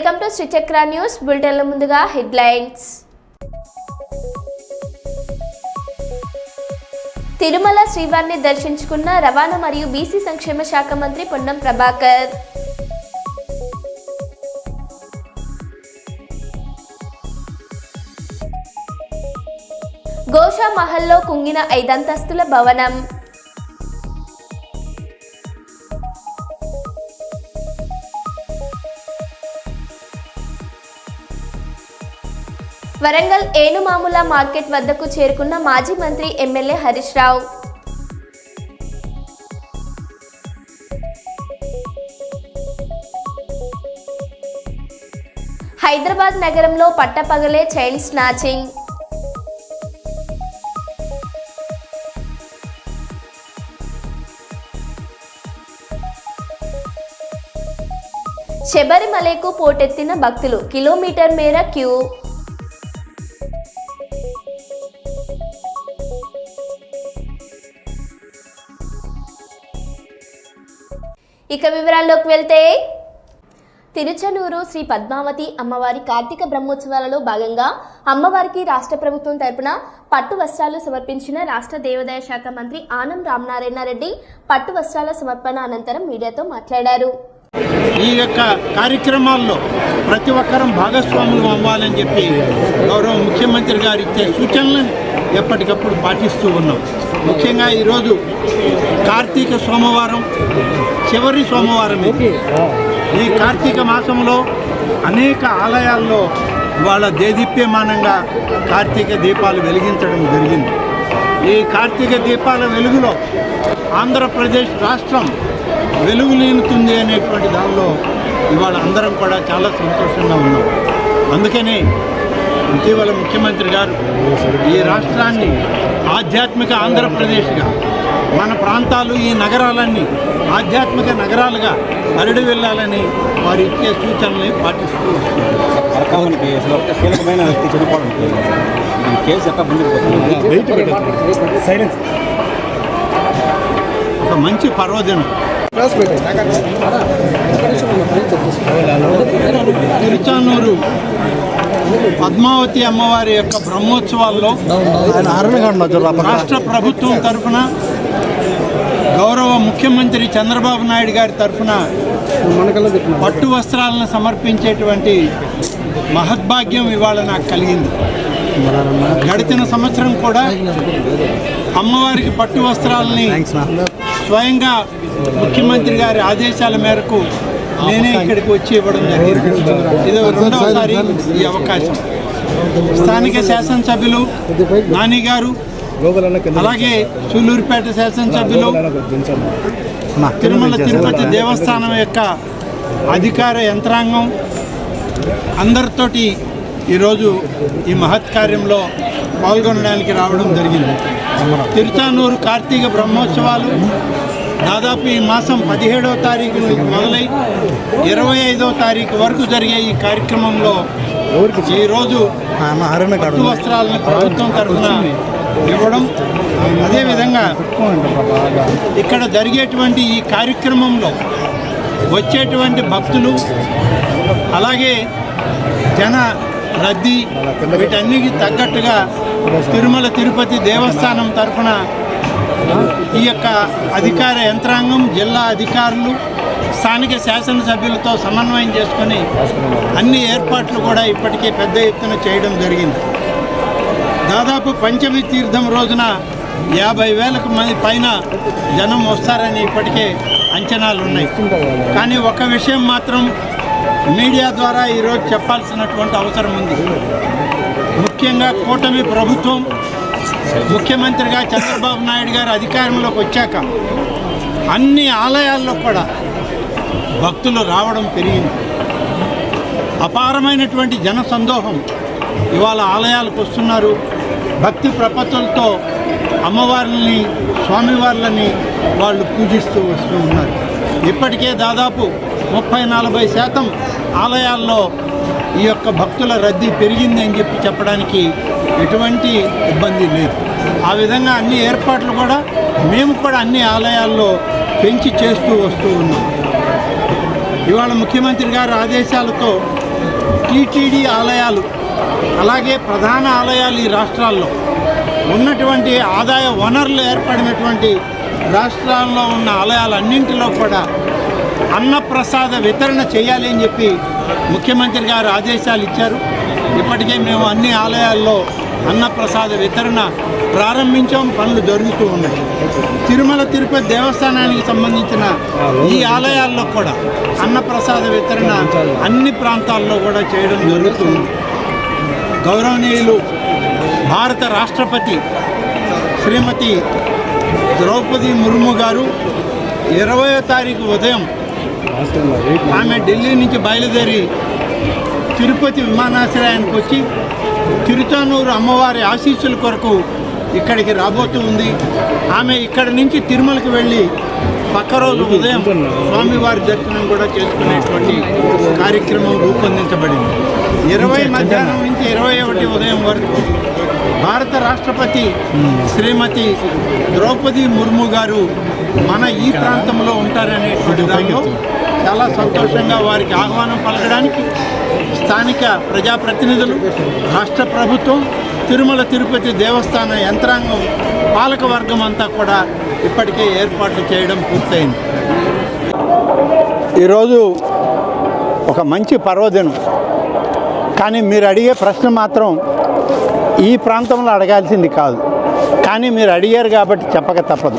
Welcome to Srichakra news బులెటిన్ల ముందుగా headlines. Tirumala శ్రీవారిని దర్శించుకున్న రవాణా మరియు బీసీ సంక్షేమ శాఖ మంత్రి పొన్నం ప్రభాకర్. గోషా మహల్లో కుంగిన ఐదంతస్తుల భవనం. వరంగల్ ఏనుమాముల మార్కెట్ వద్దకు చేరుకున్న మాజీ మంత్రి ఎమ్మెల్యే హరీష్ రావు. హైదరాబాద్ నగరంలో పట్టపగలే చైల్డ్ స్నాచింగ్. శబరిమలకు పోటెత్తిన భక్తులు కిలోమీటర్ మేర క్యూ. ఇక వివరాల్లోకి వెళ్తే తిరుచనూరు శ్రీ పద్మావతి అమ్మవారి కార్తీక బ్రహ్మోత్సవాలలో భాగంగా అమ్మవారికి రాష్ట్ర ప్రభుత్వం తరపున పట్టు వస్త్రాలు సమర్పించిన రాష్ట్ర దేవాదాయ శాఖ మంత్రి ఆనం రామనారాయణ రెడ్డి పట్టు వస్త్రాల సమర్పణ అనంతరం మీడియాతో మాట్లాడారు. ఈ యొక్క కార్యక్రమాల్లో ప్రతి ఒక్కరం భాగస్వాములు అవ్వాలని చెప్పి గౌరవ ముఖ్యమంత్రి గారు ఇచ్చే సూచనలను ఎప్పటికప్పుడు పాటిస్తూ ఉన్నాం. ముఖ్యంగా ఈరోజు కార్తీక సోమవారం చివరి సోమవారం ఈ కార్తీక మాసంలో అనేక ఆలయాల్లో ఇవాళ దేదీప్యమానంగా కార్తీక దీపాలు వెలిగించడం జరిగింది. ఈ కార్తీక దీపాల వెలుగులో ఆంధ్రప్రదేశ్ రాష్ట్రం వెలుగులీనుతుంది అనేటువంటి దానిలో ఇవాళ అందరం కూడా చాలా సంతోషంగా ఉన్నాం. అందుకనే ఇటీవల ముఖ్యమంత్రి గారు ఈ రాష్ట్రాన్ని ఆధ్యాత్మిక ఆంధ్రప్రదేశ్గా మన ప్రాంతాలు ఈ నగరాలన్నీ ఆధ్యాత్మిక నగరాలుగా అరడి వెళ్ళాలని వారు ఇచ్చే సూచనల్ని పాటిస్తూ వస్తున్నారు కేసులో ఒక కీలకమైన వ్యక్తి చనిపోవడం కేసు ముందుకు సైలెన్స్ ఒక మంచి పర్వదినం. తిరుచానూరు పద్మావతి అమ్మవారి యొక్క బ్రహ్మోత్సవాల్లో రాష్ట్ర ప్రభుత్వం తరఫున గౌరవ ముఖ్యమంత్రి చంద్రబాబు నాయుడు గారి తరఫున పట్టు వస్త్రాలను సమర్పించేటువంటి మహద్భాగ్యం ఇవాళ నాకు కలిగింది. గడిచిన సంవత్సరం కూడా అమ్మవారికి పట్టు వస్త్రాలని స్వయంగా ముఖ్యమంత్రి గారి ఆదేశాల మేరకు నేనే ఇక్కడికి వచ్చి ఇవ్వడం జరిగింది. ఇది రెండవసారి ఈ అవకాశం. స్థానిక శాసనసభ్యులు నాని గారు అలాగే సూలూరుపేట శాసనసభ్యులు తిరుమల తిరుపతి దేవస్థానం యొక్క అధికార యంత్రాంగం అందరితోటి ఈరోజు ఈ మహత్ కార్యంలో పాల్గొనడానికి రావడం జరిగింది. తిరుచానూరు కార్తీక బ్రహ్మోత్సవాలు దాదాపు ఈ మాసం పదిహేడవ తారీఖు నుంచి మొదలై ఇరవై ఐదవ తారీఖు వరకు జరిగే ఈ కార్యక్రమంలో ఈరోజు వస్త్రాలను ప్రభుత్వం తరఫున ఇవ్వడం అదేవిధంగా ఇక్కడ జరిగేటువంటి ఈ కార్యక్రమంలో వచ్చేటువంటి భక్తులు అలాగే జన రద్దీ వీటన్నిటికి తగ్గట్టుగా తిరుమల తిరుపతి దేవస్థానం తరఫున ఈ యొక్క అధికార యంత్రాంగం జిల్లా అధికారులు స్థానిక శాసనసభ్యులతో సమన్వయం చేసుకొని అన్ని ఏర్పాట్లు కూడా ఇప్పటికే పెద్ద ఎత్తున చేయడం జరిగింది. దాదాపు పంచమి తీర్థం రోజున యాభై వేలకు మంది పైన జనం వస్తారని ఇప్పటికే అంచనాలు ఉన్నాయి. కానీ ఒక విషయం మాత్రం మీడియా ద్వారా ఈరోజు చెప్పాల్సినటువంటి అవసరం ఉంది. ముఖ్యంగా కూటమి ప్రభుత్వం ముఖ్యమంత్రిగా చంద్రబాబు నాయుడు గారు అధికారంలోకి వచ్చాక అన్ని ఆలయాల్లో కూడా భక్తులు రావడం పెరిగింది. అపారమైనటువంటి జన సందోహం ఇవాళ ఆలయాలకు వస్తున్నారు. భక్తి ప్రపంచంతో అమ్మవార్లని స్వామివార్లని వాళ్ళు పూజిస్తూ వస్తూ ఉన్నారు. ఇప్పటికే దాదాపు ముప్పై నలభై శాతం ఆలయాల్లో ఈ యొక్క భక్తుల రద్దీ పెరిగింది అని చెప్పి చెప్పడానికి ఎటువంటి ఇబ్బంది లేదు. ఆ విధంగా అన్ని ఏర్పాట్లు కూడా మేము కూడా అన్ని ఆలయాల్లో పెంచి చేస్తూ వస్తూ ఉన్నాం. ఇవాళ ముఖ్యమంత్రి గారి ఆదేశాలతో టీటీడీ ఆలయాలు అలాగే ప్రధాన ఆలయాలు ఈ రాష్ట్రాల్లో. ఉన్నటువంటి ఆదాయ వనరులు ఏర్పడినటువంటి రాష్ట్రాల్లో ఉన్న ఆలయాలన్నింటిలో కూడా అన్నప్రసాద వితరణ చేయాలి అని చెప్పి ముఖ్యమంత్రి గారు ఆదేశాలు ఇచ్చారు. ఇప్పటికే మేము అన్ని ఆలయాల్లో అన్నప్రసాద వితరణ ప్రారంభించాం. పనులు జరుగుతూ ఉన్నాయి. తిరుమల తిరుపతి దేవస్థానానికి సంబంధించిన ఈ ఆలయాల్లో కూడా అన్నప్రసాద వితరణ అన్ని ప్రాంతాల్లో కూడా చేయడం జరుగుతుంది. గౌరవనీయులు భారత రాష్ట్రపతి శ్రీమతి ద్రౌపది ముర్ము గారు ఇరవయో తారీఖు ఉదయం ఆమె ఢిల్లీ నుంచి బయలుదేరి తిరుపతి విమానాశ్రయానికి వచ్చి తిరుచానూరు అమ్మవారి ఆశీస్సుల కొరకు ఇక్కడికి రాబోతూ ఉంది. ఆమె ఇక్కడి నుంచి తిరుమలకి వెళ్ళి పక్క రోజు ఉదయం స్వామివారి దర్శనం కూడా చేసుకునేటువంటి కార్యక్రమం రూపొందించబడింది. ఇరవై మధ్యాహ్నం నుంచి ఇరవై ఒకటి ఉదయం వరకు భారత రాష్ట్రపతి శ్రీమతి ద్రౌపది ముర్ము గారు మన ఈ ప్రాంతంలో ఉంటారనేటువంటి దానిలో చాలా సంతోషంగా వారికి ఆహ్వానం పలకడానికి స్థానిక ప్రజాప్రతినిధులు రాష్ట్ర ప్రభుత్వం తిరుమల తిరుపతి దేవస్థాన యంత్రాంగం పాలక వర్గం అంతా కూడా ఇప్పటికే ఏర్పాట్లు చేయడం పూర్తయింది. ఈరోజు ఒక మంచి పర్వదినం. కానీ మీరు అడిగే ప్రశ్న మాత్రం ఈ ప్రాంతంలో అడగాల్సింది కాదు. కానీ మీరు అడిగారు కాబట్టి చెప్పక తప్పదు.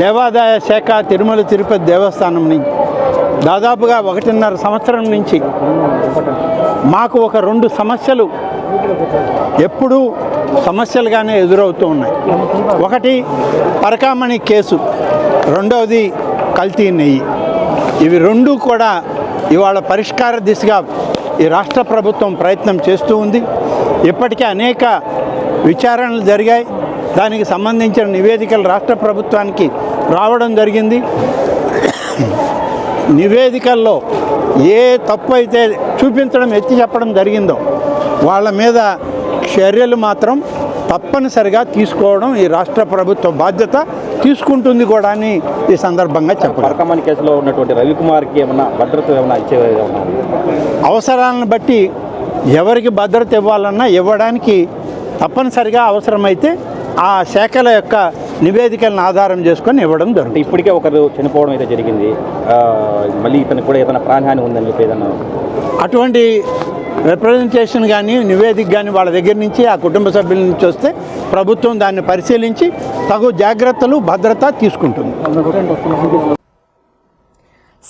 దేవాదాయ శాఖ తిరుమల తిరుపతి దేవస్థానం నుంచి దాదాపుగా ఒకటిన్నర సంవత్సరం నుంచి మాకు ఒక రెండు సమస్యలు ఎప్పుడూ సమస్యలుగానే ఎదురవుతూ ఉన్నాయి. ఒకటి పరకామణి కేసు రెండవది కల్తీ నెయ్యి. ఇవి రెండు కూడా ఇవాళ పరిష్కార దిశగా ఈ రాష్ట్ర ప్రభుత్వం ప్రయత్నం చేస్తూ ఉంది. ఇప్పటికే అనేక విచారణలు జరిగాయి. దానికి సంబంధించిన నివేదికలు రాష్ట్ర ప్రభుత్వానికి రావడం జరిగింది. నివేదికల్లో ఏ తప్పు అయితే చూపించడం ఎత్తి చెప్పడం జరిగిందో వాళ్ళ మీద చర్యలు మాత్రం తప్పనిసరిగా తీసుకోవడం ఈ రాష్ట్ర ప్రభుత్వ బాధ్యత తీసుకుంటుంది కూడా అని ఈ సందర్భంగా చెప్పాలి కేసులో ఉన్నటువంటి రవికుమార్కి ఏమన్నా భద్రత ఏమన్నా ఇచ్చే అవసరాలను బట్టి ఎవరికి భద్రత ఇవ్వాలన్నా ఇవ్వడానికి తప్పనిసరిగా అవసరమైతే ఆ శాఖల యొక్క నివేదికలను ఆధారం చేసుకొని ఇవ్వడం జరుగుతుంది. ఇప్పటికే ఒకరు చనిపోవడం అయితే జరిగింది. మళ్ళీ ఇతనికి కూడా ఏదైనా ప్రాణహాని ఉందని చెప్పి ఏదన్నా అటువంటి రిప్రజెంటేషన్ కానీ నివేదిక కానీ వాళ్ళ దగ్గర నుంచి ఆ కుటుంబ సభ్యుల నుంచి వస్తే ప్రభుత్వం దాన్ని పరిశీలించి తగు జాగ్రత్తలు భద్రత తీసుకుంటుంది.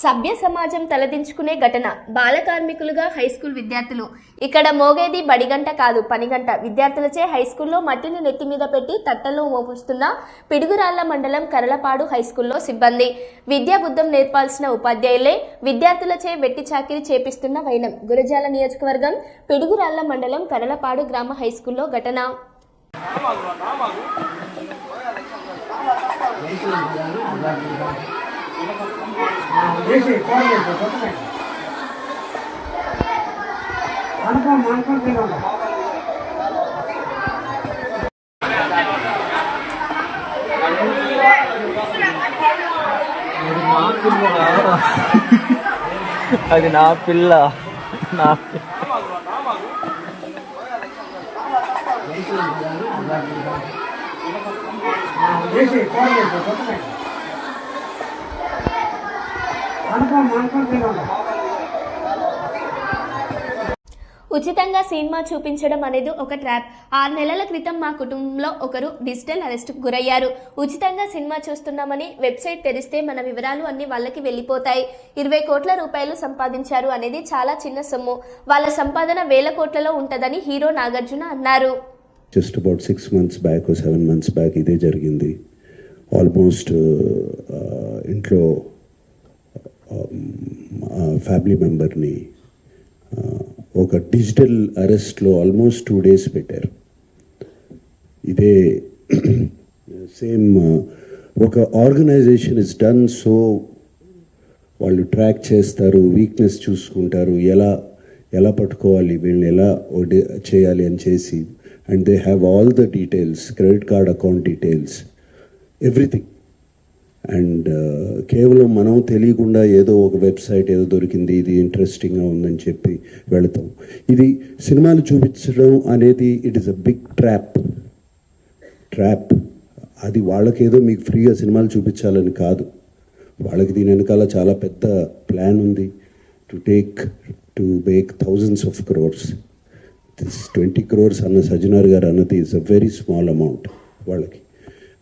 సభ్య సమాజం తలదించుకునే ఘటన. బాల కార్మికులుగా హై స్కూల్ విద్యార్థులు. ఇక్కడ మోగేది బడిగంట కాదు పనిగంట. విద్యార్థులచే హై స్కూల్లో మట్టిని నెత్తి మీద పెట్టి తట్టలో మోపుస్తున్న పిడుగురాళ్ళ మండలం కరలపాడు హై స్కూల్లో సిబ్బంది. విద్యాబుద్ధం నేర్పాల్సిన ఉపాధ్యాయులే విద్యార్థులచే వెట్టి చాకిరి చేపిస్తున్న వైనం. గురజాల నియోజకవర్గం పిడుగురాళ్ళ మండలం కరలపాడు గ్రామ హై స్కూల్లో ఘటన. అది నా పిల్ల నా పిల్ల. ఉచితంగా సినిమా చూపించడం అనేది ఒక ట్రాప్. ఆరు నెలల క్రితం మా కుటుంబంలో ఒకరు డిజిటల్ అరెస్ట్కు గురయ్యారు. ఉచితంగా సినిమా చూస్తున్నామని వెబ్సైట్ తెరిస్తే మన వివరాలు అన్ని వాళ్ళకి వెళ్ళిపోతాయి. ఇరవై కోట్ల రూపాయలు సంపాదించారు అనేది చాలా చిన్న సొమ్ము. వాళ్ళ సంపాదన వేల కోట్లలో ఉంటుందని హీరో నాగార్జున అన్నారు. Just about six months back seven months back ఇదే జరిగింది. ఆల్మోస్ట్ ఇంట్లో ఫ్యామిలీ మెంబర్ని ఒక డిజిటల్ అరెస్ట్లో ఆల్మోస్ట్ టూ డేస్ పెట్టారు. ఇదే సేమ్ ఒక ఆర్గనైజేషన్ ఇస్ డన్ సో వాళ్ళు ట్రాక్ చేస్తారు వీక్నెస్ చూసుకుంటారు ఎలా ఎలా పట్టుకోవాలి వీళ్ళని ఎలా చేయాలి అని చేసి and they have all the details credit card account details everything and uh, కేవలం మనం తెలియకుండా ఏదో ఒక వెబ్సైట్ ఏదో దొరికింది ఇది ఇంట్రెస్టింగ్గా ఉందని చెప్పి వెళతాం. ఇది సినిమాలు చూపించడం అనేది it is a big trap trap అది వాళ్ళకేదో మీకు ఫ్రీగా సినిమాలు చూపించాలని కాదు. వాళ్ళకి దీని వెనకాల చాలా పెద్ద ప్లాన్ ఉంది. To take to make thousands of crores this twenty crores అన్న సజ్జనార్ గారు అన్నది is a very small amount వాళ్ళకి.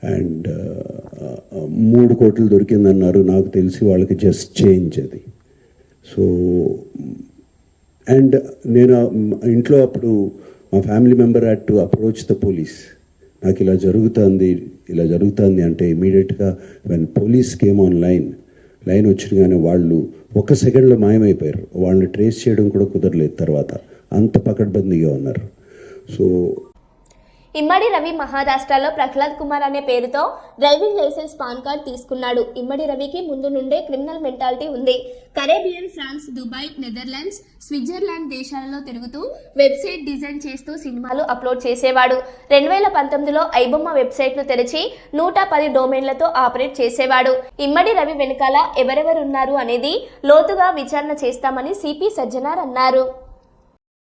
అండ్ మూడు కోట్లు దొరికిందన్నారు. నాకు తెలిసి వాళ్ళకి జస్ట్ చేంజ్ అది. సో అండ్ నేను ఇంట్లో అప్పుడు మా family member had to approach the police నాకు ఇలా జరుగుతుంది ఇలా జరుగుతుంది అంటే ఇమీడియట్గా when police came on line line వచ్చినగానే వాళ్ళు ఒక సెకండ్లో మాయమైపోయారు. వాళ్ళని ట్రేస్ చేయడం కూడా కుదరలేదు తర్వాత. అంత పకడ్బందీగా ఉన్నారు. సో ఇమ్మడి రవి మహారాష్ట్రలో ప్రహ్లాద్ కుమార్ అనే పేరుతో డ్రైవింగ్ లైసెన్స్ పాన్ కార్డ్ తీసుకున్నాడు. ఇమ్మడి రవికి ముందు నుండే క్రిమినల్ మెంటాలిటీ ఉంది. Caribbean France Dubai Netherlands Switzerland దేశాలలో తిరుగుతూ వెబ్సైట్ డిజైన్ చేస్తూ సినిమాలు అప్లోడ్ చేసేవాడు. రెండు వేల పంతొమ్మిదిలో ఐబొమ్మ వెబ్సైట్ను తెరిచి నూట పది డొమైన్లతో ఆపరేట్ చేసేవాడు. ఇమ్మడి రవి వెనుకాల ఎవరెవరున్నారు అనేది లోతుగా విచారణ చేస్తామని సిపి సజ్జనార్ అన్నారు.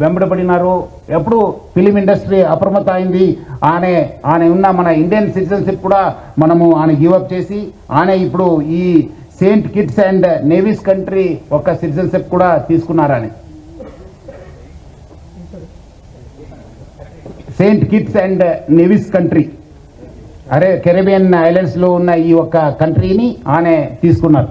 వెంబడబడినారు. ఎప్పుడు ఫిలిం ఇండస్ట్రీ అప్రమత్త అయింది ఆమె ఆయన ఉన్న మన ఇండియన్ సిటిజన్షిప్ కూడా మనము ఆయన గివప్ చేసి ఆయన ఇప్పుడు ఈ Saint Kitts and Nevis country ఒక సిటిజన్షిప్ కూడా తీసుకున్నారని. Saint Kitts and Nevis country అరే కెరేబియన్ ఐలాండ్స్లో ఉన్న ఈ ఒక్క కంట్రీని ఆయన తీసుకున్నారు.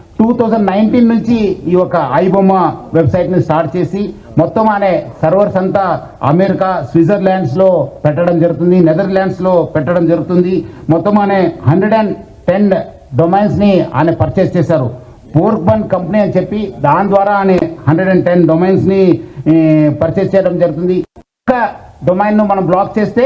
టూ థౌజండ్ నైన్టీన్ నుంచి ఈ యొక్క ఐబొమ్మ వెబ్సైట్ని స్టార్ట్ చేసి మొత్తం అనే సర్వర్స్ అంతా అమెరికా స్విట్జర్లాండ్స్లో పెట్టడం జరుగుతుంది నెదర్లాండ్స్లో పెట్టడం జరుగుతుంది. మొత్తం అనే హండ్రెడ్ అండ్ టెన్ డొమైన్స్ని ఆయన పర్చేస్ చేశారు. పోర్క్బన్ కంపెనీ అని చెప్పి దాని ద్వారా ఆయన హండ్రెడ్ అండ్ టెన్ డొమైన్స్ని పర్చేస్ చేయడం జరుగుతుంది. ఒక డొమైన్ను మనం బ్లాక్ చేస్తే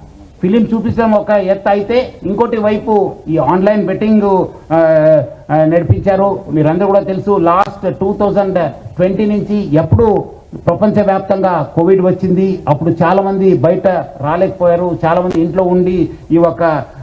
ఫిలిం చూపిస్తాం ఒక ఎత్తు అయితే ఇంకోటి వైపు ఈ ఆన్లైన్ బెట్టింగ్ నడిపించారు. మీరందరూ కూడా తెలుసు లాస్ట్ టూ థౌజండ్ ట్వంటీ నుంచి ఎప్పుడు ప్రపంచవ్యాప్తంగా కోవిడ్ వచ్చింది. అప్పుడు చాలా మంది బయట రాలేకపోయారు. చాలా మంది ఇంట్లో ఉండి ఈ యొక్క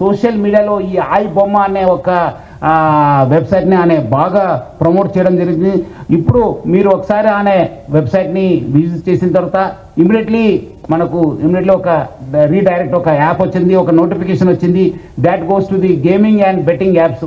సోషల్ మీడియాలో ఈ ఐ బొమ్మ అనే ఒక వెబ్సైట్ని ఆయన బాగా ప్రమోట్ చేయడం జరిగింది. ఇప్పుడు మీరు ఒకసారి అనే వెబ్సైట్ని విజిట్ చేసిన తర్వాత ఇమీడియట్లీ మనకు ఇమీడియట్లీ ఒక రీడైరెక్ట్ ఒక యాప్ వచ్చింది ఒక నోటిఫికేషన్ వచ్చింది. That goes to the gaming and betting apps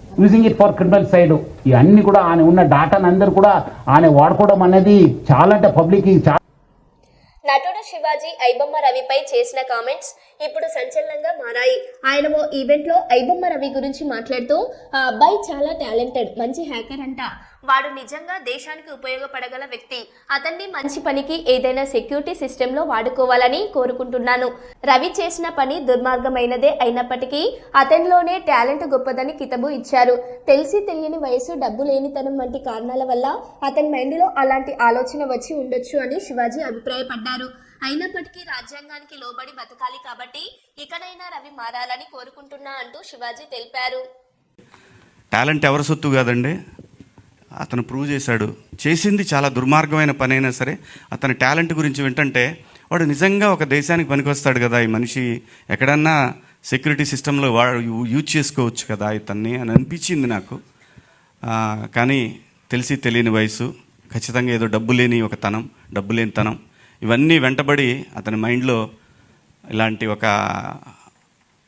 using it for criminal side ఇవన్నీ కూడా ఆయన ఉన్న డాటాను అందరూ కూడా ఆయన వాడుకోవడం అనేది చాలా అంటే పబ్లిక్ చాలా నటుడు శివాజీ ఐబొమ్మ రవిపై చేసిన కామెంట్స్ ఇప్పుడు సంచలనంగా మారాయి. ఆయన ఓ ఈవెంట్లో ఐబొమ్మ రవి గురించి మాట్లాడుతూ ఆ అబ్బాయి చాలా టాలెంటెడ్ మంచి హ్యాకర్ అంట. వాడు నిజంగా దేశానికి ఉపయోగపడగల వ్యక్తి. అతన్ని మంచి పనికి ఏదైనా సెక్యూరిటీ సిస్టంలో వాడుకోవాలని కోరుకుంటున్నాను. రవి చేసిన పని దుర్మార్గమైనదే అయినప్పటికీ అతనిలోనే టాలెంట్ గొప్పదని కితబు ఇచ్చారు. తెలిసి తెలియని వయసు డబ్బు లేనితనం వంటి కారణాల వల్ల అతని మైండ్లో అలాంటి ఆలోచన వచ్చి ఉండొచ్చు అని శివాజీ అభిప్రాయపడ్డారు. అయినప్పటికీ రాజ్యాంగానికి లోబడి బతకాలి కాబట్టి ఇకనైనా రవి మారాలని కోరుకుంటున్నా అంటూ శివాజీ తెలిపారు. టాలెంట్ ఎవరి సొత్తు కాదండి? అతను ప్రూవ్ చేశాడు. చేసింది చాలా దుర్మార్గమైన పని అయినా సరే అతని టాలెంట్ గురించి వింటంటే వాడు నిజంగా ఒక దేశానికి పనికొస్తాడు కదా ఈ మనిషి ఎక్కడన్నా సెక్యూరిటీ సిస్టంలో వాడు యూ- యూజ్ చేసుకోవచ్చు కదా ఇతన్ని అని అనిపించింది నాకు. కానీ తెలిసి తెలియని వయసు ఖచ్చితంగా ఏదో డబ్బు లేని ఒక తనం డబ్బు లేని తనం. ఇవన్నీ వెంటబడి అతని మైండ్లో ఇలాంటి ఒక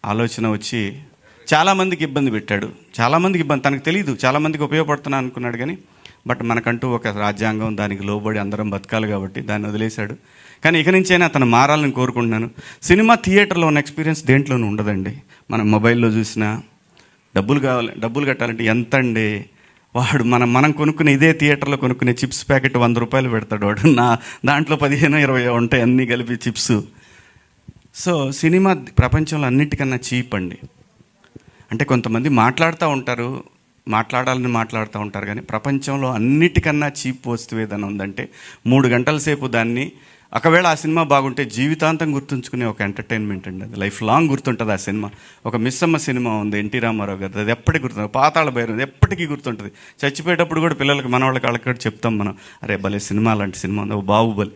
ఆలోచన వచ్చి చాలామందికి ఇబ్బంది పెట్టాడు. చాలామందికి ఇబ్బంది తనకు తెలియదు చాలామందికి ఉపయోగపడుతున్నా అనుకున్నాడు కానీ బట్ మనకంటూ ఒక రాజ్యాంగం దానికి లోబడి అందరం బతకాలి కాబట్టి దాన్ని వదిలేశాడు. కానీ ఇక నుంచైనా అతను మారాలని కోరుకుంటున్నాను. సినిమా థియేటర్లో ఉన్న ఎక్స్పీరియన్స్ దేంట్లోనూ ఉండదండి. మనం మొబైల్లో చూసినా డబ్బులు కావాలి డబ్బులు కట్టాలంటే ఎంత అండి వాడు మనం మనం కొనుక్కునే ఇదే థియేటర్లో కొనుక్కునే చిప్స్ ప్యాకెట్ వంద రూపాయలు పెడతాడు వాడు. నా దాంట్లో పదిహేను ఇరవై ఉంటాయి అన్నీ కలిపి చిప్స్. సో సినిమా ప్రపంచంలో అన్నిటికన్నా చీప్ అండి. అంటే కొంతమంది మాట్లాడుతూ ఉంటారు మాట్లాడాలని మాట్లాడుతూ ఉంటారు కానీ ప్రపంచంలో అన్నిటికన్నా చీప్ వస్తువు ఏదైనా ఉందంటే మూడు గంటల సేపు దాన్ని ఒకవేళ ఆ సినిమా బాగుంటే జీవితాంతం గుర్తుంచుకునే ఒక ఎంటర్టైన్మెంట్ అండి అది. లైఫ్ లాంగ్ గుర్తుంటుంది ఆ సినిమా. ఒక మిస్సమ్మ సినిమా ఉంది ఎన్టీ రామారావు గారు అది ఎప్పటికీ గుర్తుంది పాతాళ భైరవం ఎప్పటికీ గుర్తుంటుంది. చచ్చిపోయేటప్పుడు కూడా పిల్లలకి మనవాళ్ళకి వాళ్ళకి కూడా చెప్తాం మనం. అరే భలే సినిమా లాంటి సినిమా ఉంది. ఓ బాహుబలి.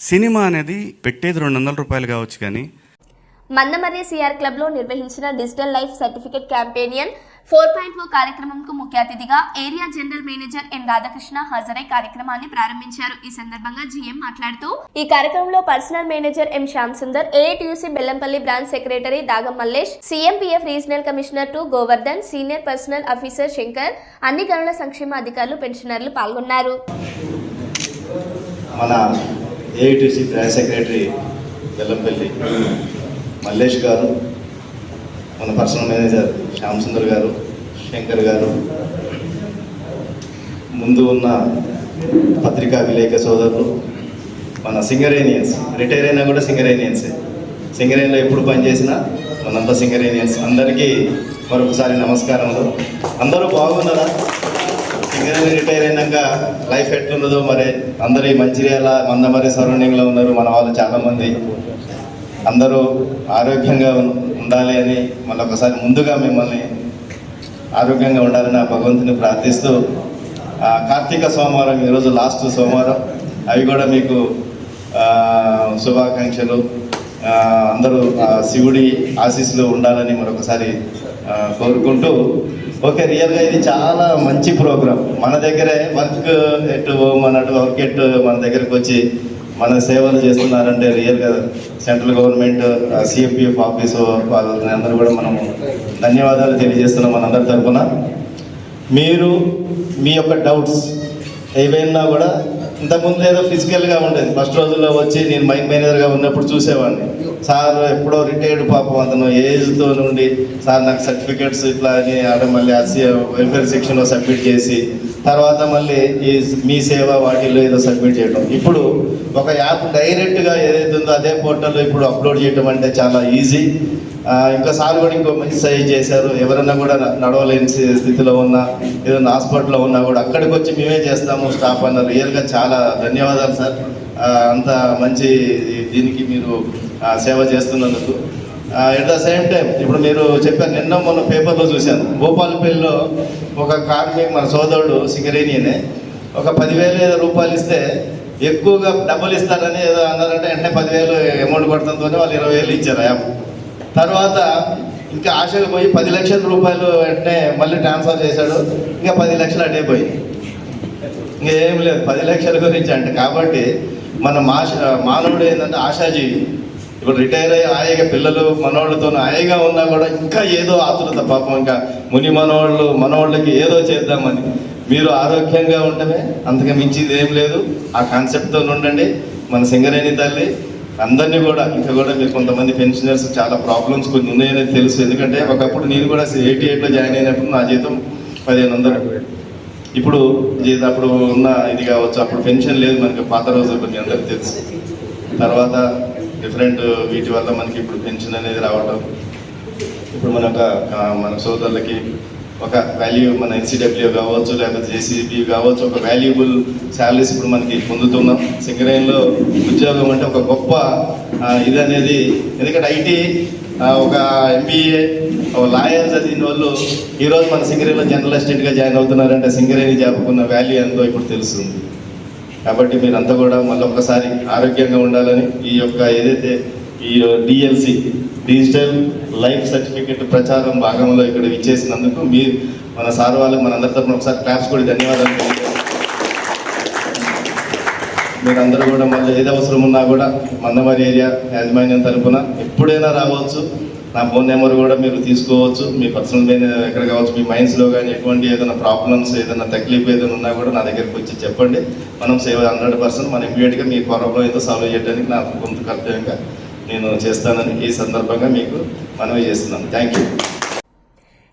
సినిమా అనేది పెట్టేది రెండు వందల రూపాయలు కావచ్చు కానీ మందమర్రి సిఆర్ క్లబ్లో నిర్వహించిన digital life certificate campaign four point four కార్యక్రమంకు ముఖ్య అతిథిగా area general manager N Radhakrishna హాజరై కార్యక్రమాన్ని ప్రారంభించారు. ఈ సందర్భంగా జీఎం మాట్లాడుతూ ఈ కార్యక్రమంలో personal manager M Shyam Sundar AITUC Bellampalli branch secretary Dagam Mallesh CMPF regional commissioner to Govardhan senior personal officer Shankar అన్ని గనుల సంక్షేమ అధికారులు పెన్షనర్లు పాల్గొన్నారు. మన AITC branch secretary Bellampalli Mallesh garu మన పర్సనల్ మేనేజర్ శ్యామ్ సుందర్ గారు శంకర్ గారు ముందు ఉన్న పత్రికా విలేక సోదరులు మన సింగరేనియన్స్ రిటైర్ అయినా కూడా సింగరేనియన్సే. సింగరేన్లో ఎప్పుడు పనిచేసినా మనంతా సింగరేనియన్స్. అందరికీ మరొకసారి నమస్కారములు. అందరూ బాగున్నారా? సింగరేణి రిటైర్ అయినాక లైఫ్ ఎట్లున్నదో మరి అందరూ మంచిర్యాల మందమరి సరౌండింగ్లో ఉన్నారు మన వాళ్ళు చాలామంది. అందరూ ఆరోగ్యంగా ఉండాలి అని మళ్ళీ ఒకసారి ముందుగా మిమ్మల్ని ఆరోగ్యంగా ఉండాలని ఆ భగవంతుని ప్రార్థిస్తూ కార్తీక సోమవారం ఈరోజు లాస్ట్ సోమవారం. అవి కూడా మీకు శుభాకాంక్షలు. అందరూ శివుడి ఆశీస్సులు ఉండాలని మరొకసారి కోరుకుంటూ ఓకే రియల్గా ఇది చాలా మంచి ప్రోగ్రామ్ మన దగ్గరే వర్క్ ఎట్ హోమ్ అన్నట్టు వర్క్ ఎట్ మన దగ్గరకు వచ్చి మన సేవలు చేస్తున్నారంటే రియల్గా సెంట్రల్ గవర్నమెంట్ సిఎంపిఎఫ్ ఆఫీసు వాళ్ళని అందరూ కూడా మనము ధన్యవాదాలు తెలియజేస్తున్నాం మనందరి తరఫున. మీరు మీ యొక్క డౌట్స్ ఏవైనా కూడా ఇంతకుముందు ఏదో ఫిజికల్గా ఉండేది. ఫస్ట్ రోజుల్లో వచ్చి నేను మైక్ మేనేజర్గా ఉన్నప్పుడు చూసేవాడిని. సార్ ఎప్పుడో రిటైర్డ్ పాపం అతను ఏజ్తో నుండి సార్ నాకు సర్టిఫికెట్స్ ఇట్లా అని ఆడ మళ్ళీ ఆర్సీ వెల్ఫేర్ సెక్షన్లో సబ్మిట్ చేసి తర్వాత మళ్ళీ ఈ మీ సేవ వాటిల్లో ఏదో సబ్మిట్ చేయడం ఇప్పుడు ఒక యాప్ డైరెక్ట్గా ఏదైతే ఉందో అదే పోర్టల్లో ఇప్పుడు అప్లోడ్ చేయడం అంటే చాలా ఈజీ ఇంకా సార్ కూడా ఇంకో మంచి సజెస్ట్ చేశారు. ఎవరన్నా కూడా నడవలేని స్థితిలో ఉన్నా ఏదైనా హాస్పిటల్లో ఉన్నా కూడా అక్కడికి వచ్చి మేమే చేస్తాము స్టాఫ్ అన్నారు. రియల్గా చాలా ధన్యవాదాలు సార్. అంత మంచి దీనికి మీరు సేవ చేస్తున్నందుకు. ఎట్ ద సేమ్ టైం ఇప్పుడు మీరు చెప్పారు నిన్న మొన్న పేపర్లో చూశాను. భూపాలపల్లిలో ఒక కార్మిక మన సోదరుడు సింగరేణియనే ఒక పదివేల రూపాయలు ఇస్తే ఎక్కువగా డబ్బులు ఇస్తారని ఏదో అన్నారంటే వెంటనే పదివేలు అమౌంట్ కొట్టడంతోనే వాళ్ళు ఇరవై వేలు ఇచ్చారు యాప్. తర్వాత ఇంకా ఆశగా పోయి పది లక్షల రూపాయలు వెంటనే మళ్ళీ ట్రాన్స్ఫర్ చేశాడు. ఇంకా పది లక్షలు అటే పోయి ఇంకా ఏం లేదు పది లక్షల గురించి అంటే కాబట్టి మన మాష మానవుడు ఏంటంటే ఆశాజీవి. ఇప్పుడు రిటైర్ అయ్యి హాయిగా పిల్లలు మనవాళ్ళతో హాయిగా ఉన్నా కూడా ఇంకా ఏదో ఆతురత పాపం. ఇంకా ముని మనవాళ్ళు మనవాళ్ళకి ఏదో చేద్దామని. మీరు ఆరోగ్యంగా ఉండమే అంతగా మించింది ఏం లేదు. ఆ కాన్సెప్ట్తో ఉండండి. మన సింగరేణి తల్లి అందరినీ కూడా ఇంకా కూడా మీరు కొంతమంది పెన్షనర్స్ చాలా ప్రాబ్లమ్స్ కొన్ని ఉన్నాయని తెలుసు. ఎందుకంటే ఒకప్పుడు నేను కూడా ఎయిటీ ఎయిట్లో జాయిన్ అయినప్పుడు నా జీతం పదిహేను వందలు. ఇప్పుడు ఇది అప్పుడు ఉన్న ఇది కావచ్చు. అప్పుడు పెన్షన్ లేదు మనకి పాత రోజులు కొన్ని అందరికి తెలుసు. తర్వాత డిఫరెంట్ వీటి వల్ల మనకి ఇప్పుడు పెన్షన్ అనేది రావటం. ఇప్పుడు మన ఒక మన సోదరులకి ఒక వాల్యూ మన ఎన్సీడబ్ల్యూ కావచ్చు లేకపోతే జేసీబీ కావచ్చు ఒక వాల్యుబుల్ శాలరీస్ ఇప్పుడు మనకి పొందుతున్నాం. సింగరేణిలో ఉద్యోగం అంటే ఒక గొప్ప ఇది అనేది ఎందుకంటే ఐటీ ఒక ఎంబీఏ ఒక లాయర్ చదివిన వాళ్ళు ఈరోజు మన సింగరేణిలో జనరల్ అసిస్టెంట్గా జాయిన్ అవుతున్నారంటే సింగరేణి జాబుకున్న వాల్యూ ఎంతో ఇప్పుడు తెలుస్తుంది. కాబట్టి మీరంతా కూడా మళ్ళీ ఒకసారి ఆరోగ్యంగా ఉండాలని ఈ యొక్క ఏదైతే ఈ డిఎల్సి డిజిటల్ లైఫ్ సర్టిఫికెట్ ప్రచారం భాగంలో ఇక్కడ ఇచ్చేసినందుకు మీ మన సార్ వాళ్ళకి మనందరి తరఫున తరపున ఒకసారి క్లాప్స్ కూడా ధన్యవాదాలు మీరందరూ కూడా మళ్ళీ ఏది అవసరం ఉన్నా కూడా మందమరి ఏరియా యాజమాన్యం తరపున ఎప్పుడైనా రావచ్చు. నా ఫోన్ నెంబర్ కూడా మీరు తీసుకోవచ్చు. మీ పర్సనల్ మీద ఎక్కడ కావచ్చు మీ మైండ్స్లో కానీ ఎటువంటి ఏదైనా ప్రాబ్లమ్స్ ఏదైనా తక్లీఫ్ ఏదైనా ఉన్నా కూడా నా దగ్గరికి వచ్చి చెప్పండి. మనం సేవ్ హండ్రెడ్ పర్సెంట్ మనం ఇమీడియట్గా మీ ప్రాబ్లం ఏదో సాల్వ్ చేయడానికి నా కొంత కర్తవ్యంగా నేను చేస్తానని ఈ సందర్భంగా మీకు మనవి చేస్తున్నాను. థ్యాంక్ యూ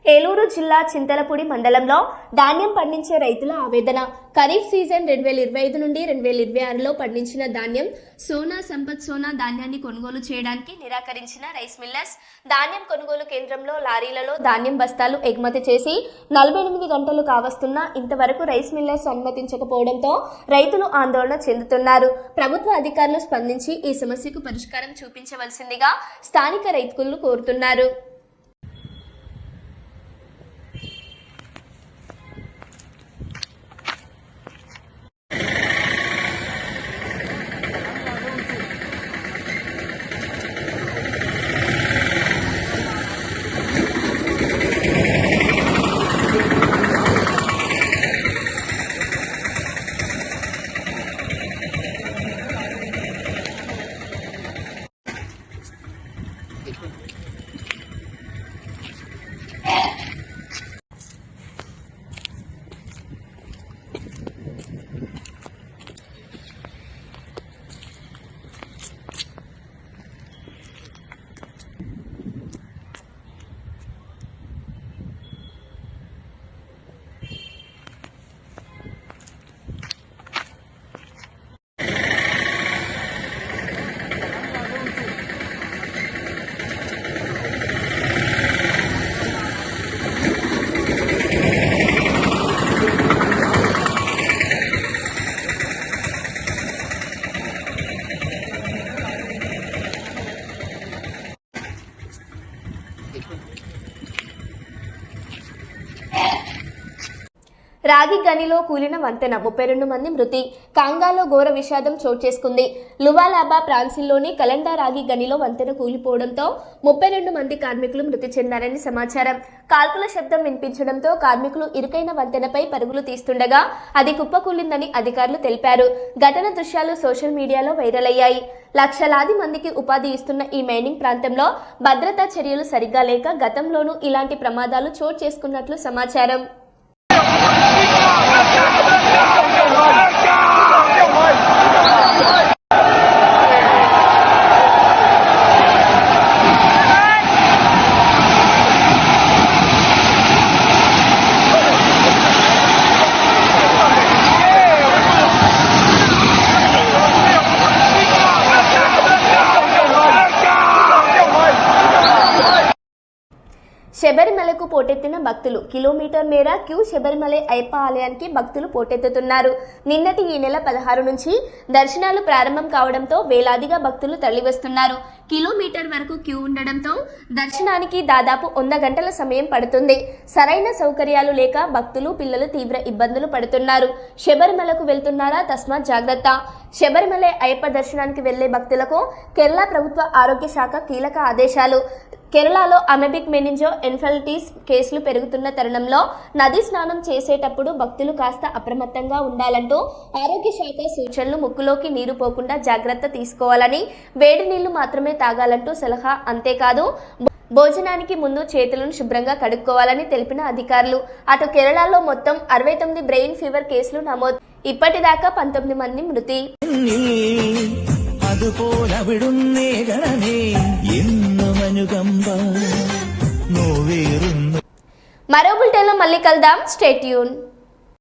ఏలూరు జిల్లా చింతలపూడి మండలంలో ధాన్యం పండించే రైతుల ఆవేదన. ఖరీఫ్ సీజన్ రెండు వేల ఇరవై ఐదు నుండి రెండు వేల ఇరవై ఆరులో పండించిన ధాన్యం సోనా సంపత్ సోనా ధాన్యాన్ని కొనుగోలు చేయడానికి నిరాకరించిన రైస్ మిల్లర్స్. ధాన్యం కొనుగోలు కేంద్రంలో లారీలలో ధాన్యం బస్తాలు ఎగుమతి చేసి నలభై ఎనిమిది గంటలు కావస్తున్నా ఇంతవరకు రైస్ మిల్లర్స్ అనుమతించకపోవడంతో రైతులు ఆందోళన చెందుతున్నారు. ప్రభుత్వ అధికారులు స్పందించి ఈ సమస్యకు పరిష్కారం చూపించవలసిందిగా స్థానిక రైతులు కోరుతున్నారు. రాగి గనిలో కూలిన వంతెన. ముప్పై రెండు మంది మృతి. కాంగాలో ఘోర విషాదం చోటు చేసుకుంది. లువాలాబా ప్రాన్సిల్లోని కలండా రాగి గనిలో వంతెన కూలిపోవడంతో ముప్పై రెండు మంది కార్మికులు మృతి చెందారని సమాచారం. కాల్పుల శబ్దం వినిపించడంతో కార్మికులు ఇరుకైన వంతెనపై పరుగులు తీస్తుండగా అది కుప్పకూలిందని అధికారులు తెలిపారు. ఘటన దృశ్యాలు సోషల్ మీడియాలో వైరల్ అయ్యాయి. లక్షలాది మందికి ఉపాధి ఇస్తున్న ఈ మైనింగ్ ప్రాంతంలో భద్రతా చర్యలు సరిగ్గా లేక గతంలోనూ ఇలాంటి ప్రమాదాలు చోటు చేసుకున్నట్లు సమాచారం. శబరిమలకు పోటెత్తిన భక్తులు. కిలోమీటర్ మేర క్యూ శబరిమల అయ్యప్ప ఆలయానికి భక్తులు పోటెత్తుతున్నారు. నిన్నటి ఈ నెల పదహారు నుంచి దర్శనాలు ప్రారంభం కావడంతో వేలాదిగా భక్తులు తరలివస్తున్నారు. కిలోమీటర్ వరకు క్యూ ఉండడంతో దర్శనానికి దాదాపు వంద గంటల సమయం పడుతుంది. సరైన సౌకర్యాలు లేక భక్తులు పిల్లలు తీవ్ర ఇబ్బందులు పడుతున్నారు. శబరిమలకు వెళ్తున్నారా తస్మాత్ జాగ్రత్త. శబరిమల అయ్యప్ప దర్శనానికి వెళ్ళే భక్తులకు కేరళ ప్రభుత్వ ఆరోగ్య శాఖ కీలక ఆదేశాలు. కేరళలో అమెబిక్ మెనింజో ఎన్ఫెల్టీస్ కేసులు పెరుగుతున్న తరుణంలో నది స్నానం చేసేటప్పుడు భక్తులు కాస్త అప్రమత్తంగా ఉండాలంటూ ఆరోగ్య శాఖ సూచనలు ముక్కులోకి నీరు పోకుండా జాగ్రత్త తీసుకోవాలని వేడి నీళ్ళు మాత్రమే తాగాలంటూ సలహా అంతేకాదు భోజనానికి ముందు చేతులను శుభ్రంగా కడుక్కోవాలని తెలిపిన అధికారులు. అటు కేరళలో మొత్తం అరవై తొమ్మిది బ్రెయిన్ ఫీవర్ కేసులు నమోదు. ఇప్పటిదాకా పంతొమ్మిది మంది మృతి. మరో బులెటిన్లో మళ్ళీ కలుద్దాం. స్టేట్యూన్